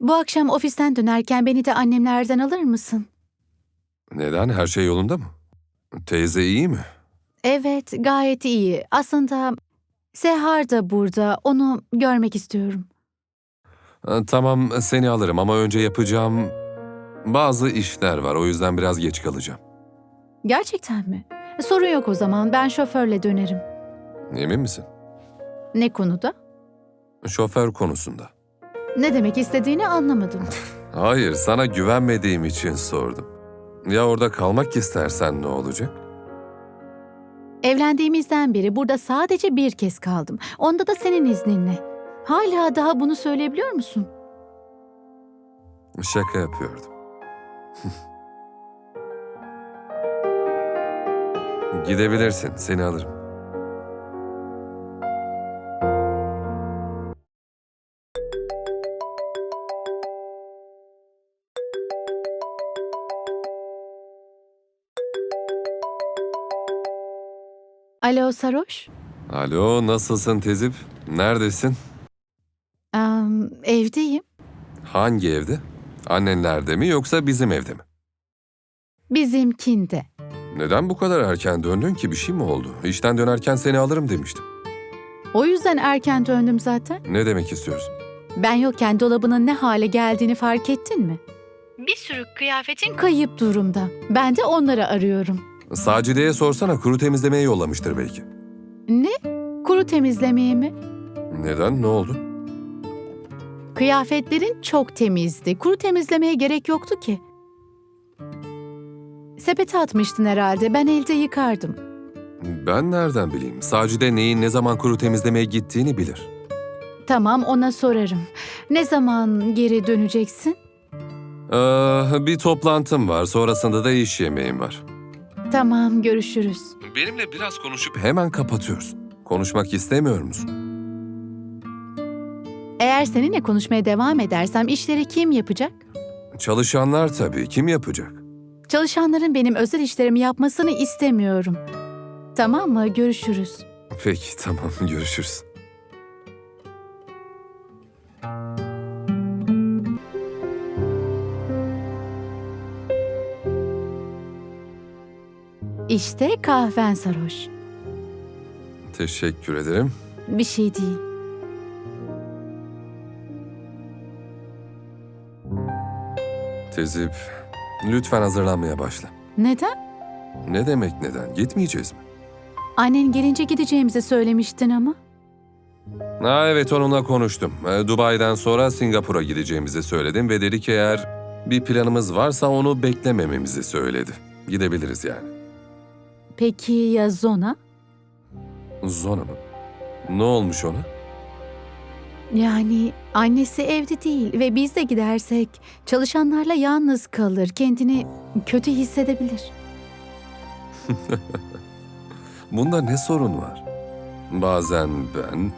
Bu akşam ofisten dönerken beni de annemlerden alır mısın? Neden? Her şey yolunda mı? Teyze iyi mi? Evet, gayet iyi. Aslında Sehar da burada. Onu görmek istiyorum. Ha, Tamam seni alırım ama önce yapacağım bazı işler var. O yüzden biraz geç kalacağım. Gerçekten mi? Sorun yok o zaman. Ben şoförle dönerim. Emin misin? Ne konuda? Şoför konusunda. Ne demek istediğini anlamadım. Hayır, sana güvenmediğim için sordum. Ya orada kalmak istersen ne olacak? Evlendiğimizden beri burada sadece bir kez kaldım. Onda da senin izninle. Hala daha bunu söyleyebiliyor musun? Şaka yapıyordum. Gidebilirsin, seni alırım. Alo Saroş? Alo, nasılsın Tezip? Neredesin? Am, evdeyim. Hangi evde? Annenlerde mi yoksa bizim evde mi? Bizimkinde. Neden bu kadar erken döndün ki? Bir şey mi oldu? İşten dönerken seni alırım demiştim. O yüzden erken döndüm zaten. Ne demek istiyorsun? Ben yokken dolabının ne hale geldiğini fark ettin mi? Bir sürü kıyafetin kayıp durumda. Ben de onları arıyorum. Sacide'ye sorsana kuru temizlemeye yollamıştır belki. Ne? Kuru temizlemeye mi? Neden? Ne oldu? Kıyafetlerin çok temizdi. Kuru temizlemeye gerek yoktu ki. Sepete atmıştın herhalde. Ben elde yıkardım. Ben nereden bileyim? Sacide neyin ne zaman kuru temizlemeye gittiğini bilir. Tamam ona sorarım. Ne zaman geri döneceksin? Ee, bir toplantım var. Sonrasında da iş yemeğim var. Tamam görüşürüz. Benimle biraz konuşup hemen kapatıyorsun. Konuşmak istemiyor musun? Eğer seninle konuşmaya devam edersem işleri kim yapacak? Çalışanlar tabii. Kim yapacak? Çalışanların benim özel işlerimi yapmasını istemiyorum. Tamam mı? Görüşürüz. Peki tamam görüşürüz. İşte kahven sarhoş. Teşekkür ederim. Bir şey değil. Tezip, lütfen hazırlanmaya başla. Neden? Ne demek neden? Gitmeyeceğiz mi? Annen gelince gideceğimizi söylemiştin ama. Ha evet onunla konuştum. Ee, Dubai'den sonra Singapur'a gideceğimizi söyledim ve dedi ki eğer bir planımız varsa onu beklemememizi söyledi. Gidebiliriz yani. Peki ya Zona? Zona mı? Ne olmuş ona? Yani annesi evde değil ve biz de gidersek çalışanlarla yalnız kalır. Kendini kötü hissedebilir. Bunda ne sorun var? Bazen ben,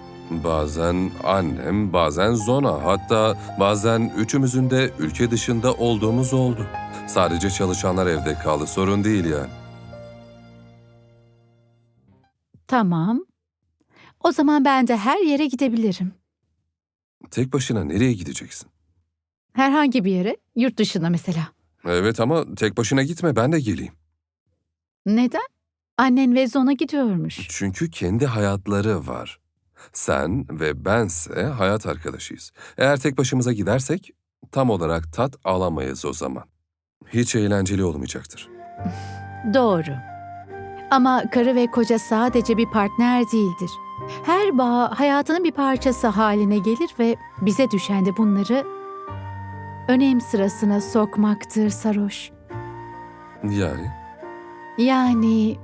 bazen annem, bazen Zona. Hatta bazen üçümüzün de ülke dışında olduğumuz oldu. Sadece çalışanlar evde kaldı. Sorun değil yani. Tamam. O zaman ben de her yere gidebilirim. Tek başına nereye gideceksin? Herhangi bir yere, yurt dışına mesela. Evet ama tek başına gitme ben de geleyim. Neden? Annen ve Zona gidiyormuş. Çünkü kendi hayatları var. Sen ve bense hayat arkadaşıyız. Eğer tek başımıza gidersek tam olarak tat alamayız o zaman. Hiç eğlenceli olmayacaktır. Doğru. Ama karı ve koca sadece bir partner değildir. Her bağ hayatının bir parçası haline gelir ve bize düşen de bunları önem sırasına sokmaktır Saroş. Yani Yani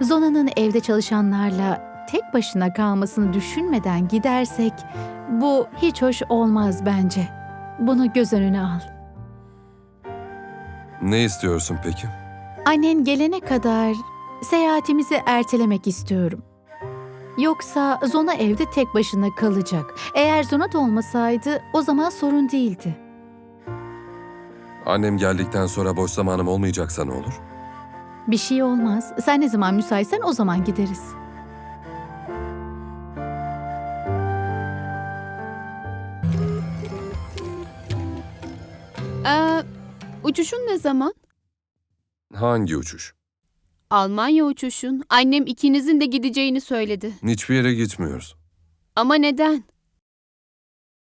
Zona'nın evde çalışanlarla tek başına kalmasını düşünmeden gidersek bu hiç hoş olmaz bence. Bunu göz önüne al. ne istiyorsun peki? Annen gelene kadar seyahatimizi ertelemek istiyorum. Yoksa Zona evde tek başına kalacak. Eğer Zona da olmasaydı o zaman sorun değildi. Annem geldikten sonra boş zamanım olmayacaksa ne olur? Bir şey olmaz. Sen ne zaman müsaitsen o zaman gideriz. Uçuşun ne zaman? Hangi uçuş? Almanya uçuşun. Annem ikinizin de gideceğini söyledi. Hiçbir yere gitmiyoruz. Ama neden?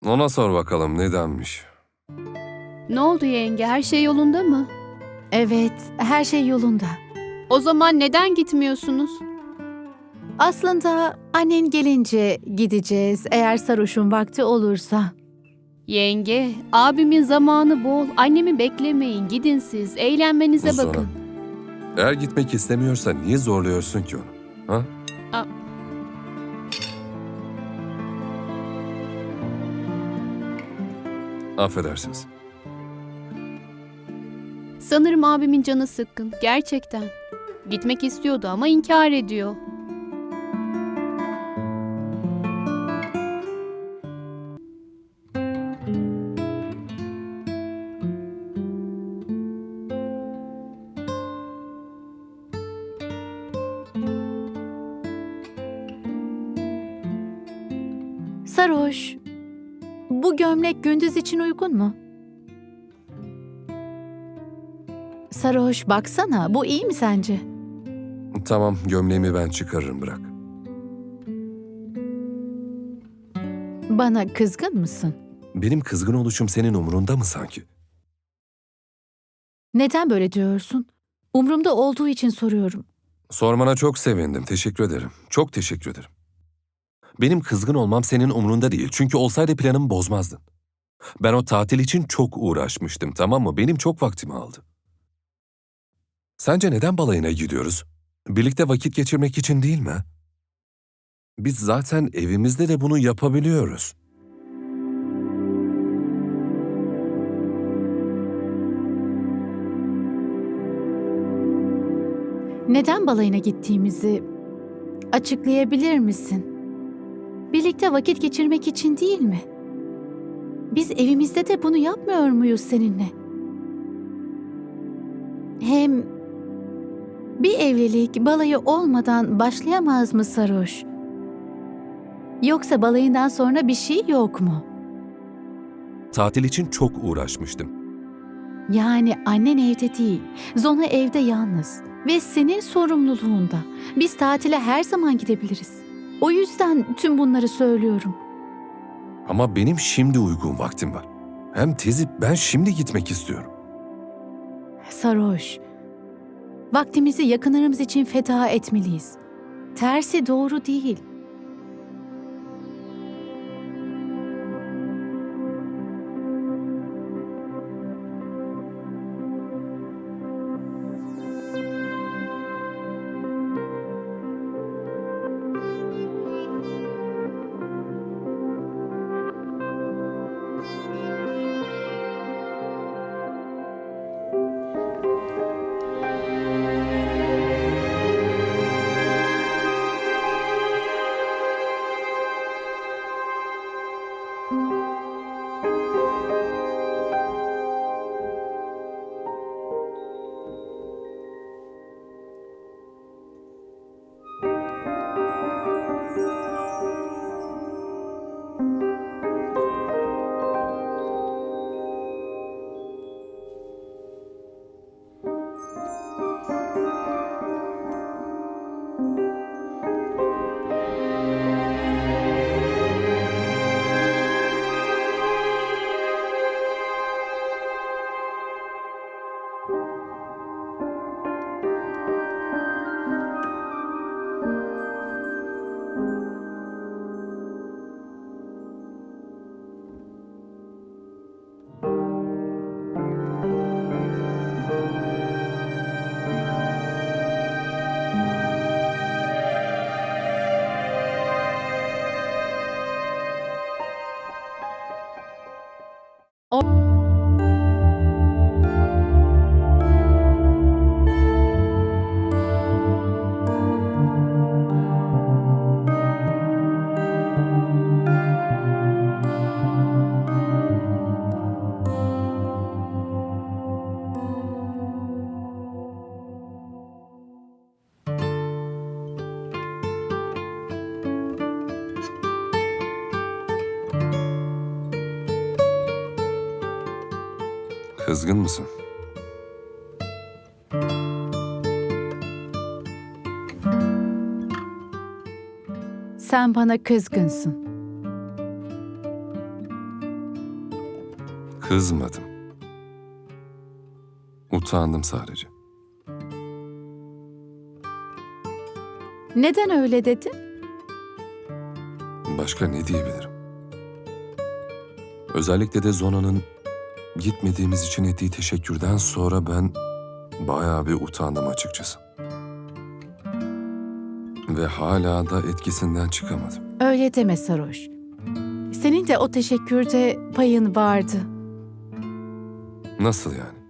Ona sor bakalım nedenmiş. Ne oldu yenge? Her şey yolunda mı? Evet, her şey yolunda. O zaman neden gitmiyorsunuz? Aslında annen gelince gideceğiz eğer sarhoşun vakti olursa. Yenge, abimin zamanı bol. Annemi beklemeyin. Gidin siz. Eğlenmenize Zora. bakın. Eğer gitmek istemiyorsa niye zorluyorsun ki onu? Ha? A- Affedersiniz. Sanırım abimin canı sıkkın. Gerçekten. Gitmek istiyordu ama inkar ediyor. Sarhoş, bu gömlek gündüz için uygun mu? Sarhoş baksana, bu iyi mi sence? Tamam gömleğimi ben çıkarırım bırak. Bana kızgın mısın? Benim kızgın oluşum senin umurunda mı sanki? Neden böyle diyorsun? Umrumda olduğu için soruyorum. Sormana çok sevindim. Teşekkür ederim. Çok teşekkür ederim. Benim kızgın olmam senin umrunda değil. Çünkü olsaydı planımı bozmazdın. Ben o tatil için çok uğraşmıştım tamam mı? Benim çok vaktimi aldı. Sence neden balayına gidiyoruz? Birlikte vakit geçirmek için değil mi? Biz zaten evimizde de bunu yapabiliyoruz. Neden balayına gittiğimizi açıklayabilir misin? Birlikte vakit geçirmek için değil mi? Biz evimizde de bunu yapmıyor muyuz seninle? Hem bir evlilik balayı olmadan başlayamaz mı Saroş? Yoksa balayından sonra bir şey yok mu? Tatil için çok uğraşmıştım. Yani annen evde değil, Zona evde yalnız ve senin sorumluluğunda. Biz tatile her zaman gidebiliriz. O yüzden tüm bunları söylüyorum. Ama benim şimdi uygun vaktim var. Hem tezi ben şimdi gitmek istiyorum. Saroş, vaktimizi yakınlarımız için feda etmeliyiz. Tersi doğru değil. Oh. Kızgın mısın? Sen bana kızgınsın. Kızmadım. Utandım sadece. Neden öyle dedin? Başka ne diyebilirim? Özellikle de Zona'nın gitmediğimiz için ettiği teşekkürden sonra ben bayağı bir utandım açıkçası. Ve hala da etkisinden çıkamadım. Öyle deme Saroş. Senin de o teşekkürde payın vardı. Nasıl yani?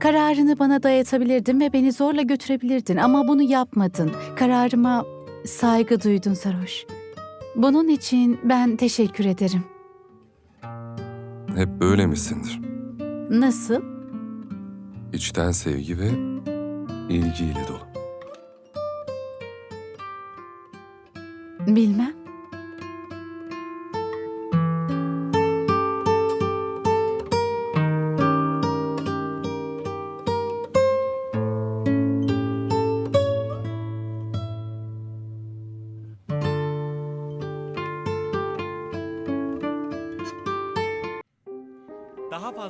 Kararını bana dayatabilirdin ve beni zorla götürebilirdin ama bunu yapmadın. Kararıma saygı duydun Saroş. Bunun için ben teşekkür ederim. Hep böyle misindir? Nasıl? İçten sevgi ve ilgiyle dolu. Bilmem.